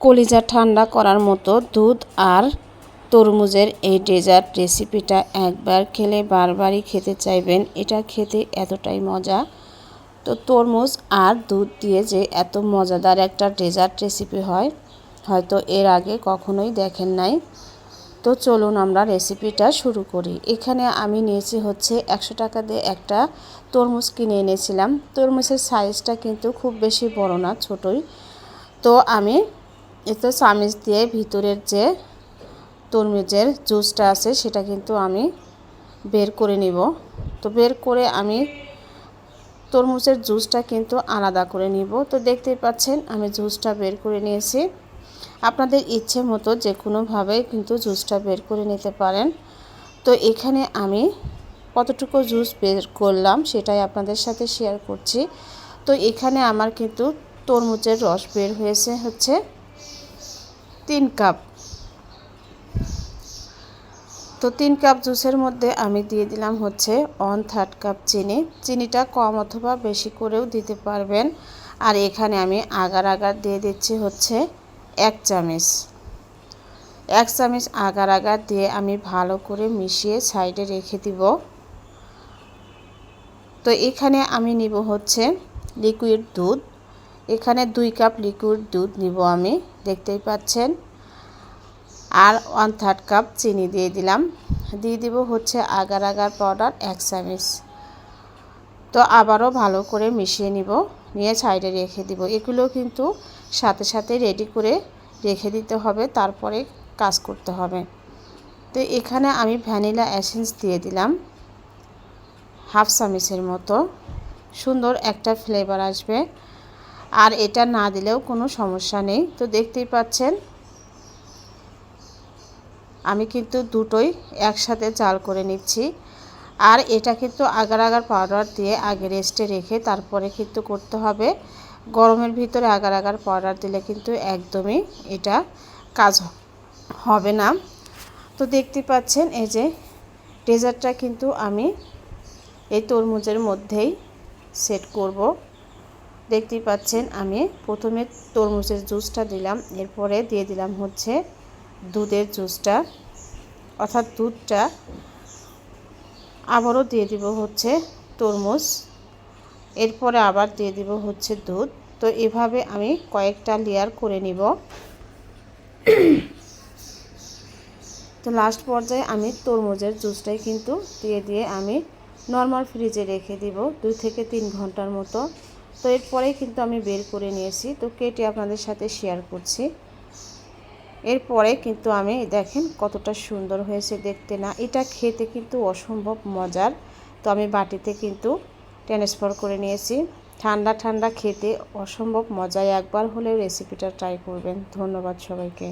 কলিজা ঠান্ডা করার মতো দুধ আর তরমুজের এই ডেজার্ট রেসিপিটা একবার খেলে বারবারই খেতে চাইবেন। এটা খেতে এতটাই মজা। তো তরমুজ আর দুধ দিয়ে যে এত মজাদার একটা ডেজার্ট রেসিপি হয়, হয়তো এর আগে কখনোই দেখেন নাই। তো চলুন আমরা রেসিপিটা শুরু করি। এখানে আমি নিয়েছি হচ্ছে একশো টাকা দিয়ে একটা তরমুজ কিনে এনেছিলাম। তরমুজের সাইজটা কিন্তু খুব বেশি বড় না, ছোটই। তো আমি এতে চামিচ দিয়ে ভিতরের যে তরমুজের জুসটা আছে, সেটা কিন্তু আমি বের করে নিব। তো বের করে আমি তরমুজের জুসটা কিন্তু আলাদা করে নিব। তো দেখতেই পাচ্ছেন, আমি জুসটা বের করে নিয়েছি। আপনাদের ইচ্ছে মতো যে কোনোভাবে কিন্তু জুসটা বের করে নিতে পারেন। তো এখানে আমি কতটুকু জুস বের করলাম, সেটাই আপনাদের সাথে শেয়ার করছি। তো এখানে আমার কিন্তু তরমুজের রস বের হয়েছে, হচ্ছে তিন কাপ। তো তিন কাপ জুসের মধ্যে আমি দিয়ে দিলাম হচ্ছে ওয়ান থার্ড কাপ চিনি। চিনিটা কম অথবা বেশি করেও দিতে পারবেন। আর এখানে আমি আগার আগার দিয়ে দিচ্ছি হচ্ছে এক চামচ। এক চামচ আগার আগার দিয়ে আমি ভালো করে মিশিয়ে সাইডে রেখে দিব। তো এখানে আমি নিব হচ্ছে লিকুইড দুধ। এখানে দুই কাপ লিকুইড দুধ নিব আমি, দেখতেই পাচ্ছেন। আর ওয়ান থার্ড কাপ চিনি দিয়ে দিলাম। দিয়ে দিব হচ্ছে আগার আগার পাউডার এক চামচ। তো আবারও ভালো করে মিশিয়ে নিব, নিয়ে সাইডে রেখে দিব। এগুলো কিন্তু সাথে সাথে রেডি করে রেখে দিতে হবে, তারপরে কাজ করতে হবে। তো এখানে আমি ভ্যানিলা অ্যাসেন্স দিয়ে দিলাম, হাফ চামিচের মতো। সুন্দর একটা ফ্লেভার আসবে। আর এটা না দিলেও কোনো সমস্যা নেই। তো দেখতেই পাচ্ছেন, আমি কিন্তু দুটোই একসাথে চাল করে নিচ্ছি। আর এটা কিন্তু আগার আগার পাউডার দিয়ে আগে রেস্টে রেখে তারপরে কিন্তু করতে হবে। গরমের ভিতরে আগার আগার পাউডার দিলে কিন্তু একদমই এটা কাজ হবে না। তো দেখতে পাচ্ছেন, এই যে ডেজার্টটা কিন্তু আমি এই তরমুজের মধ্যেই সেট করব। দেখতেই পাচ্ছেন, আমি প্রথমে তরমুজের জুসটা দিলাম, এরপরে দিয়ে দিলাম হচ্ছে দুধের জুসটা, অর্থাৎ দুধটা আবারও দিয়ে দিব হচ্ছে তরমুজ, এরপরে আবার দিয়ে দিব হচ্ছে দুধ। তো এভাবে আমি কয়েকটা লেয়ার করে নিব। তো লাস্ট পর্যায়ে আমি তরমুজের জুসটাই কিন্তু দিয়ে দিয়ে আমি নর্মাল ফ্রিজে রেখে দিব, দুই থেকে তিন ঘণ্টার মতো। তো এরপরে কিন্তু আমি বের করে নিয়েছি। তো কেটে আপনাদের সাথে শেয়ার করছি। এরপরে কিন্তু আমি দেখেন কতটা সুন্দর হয়েছে দেখতে না, এটা খেতে কিন্তু অসম্ভব মজার। তো আমি বাটিতে কিন্তু ট্রান্সফার করে নিয়েছি। ঠান্ডা ঠান্ডা খেতে অসম্ভব মজায়। একবার হলেও রেসিপিটা ট্রাই করবেন। ধন্যবাদ সবাইকে।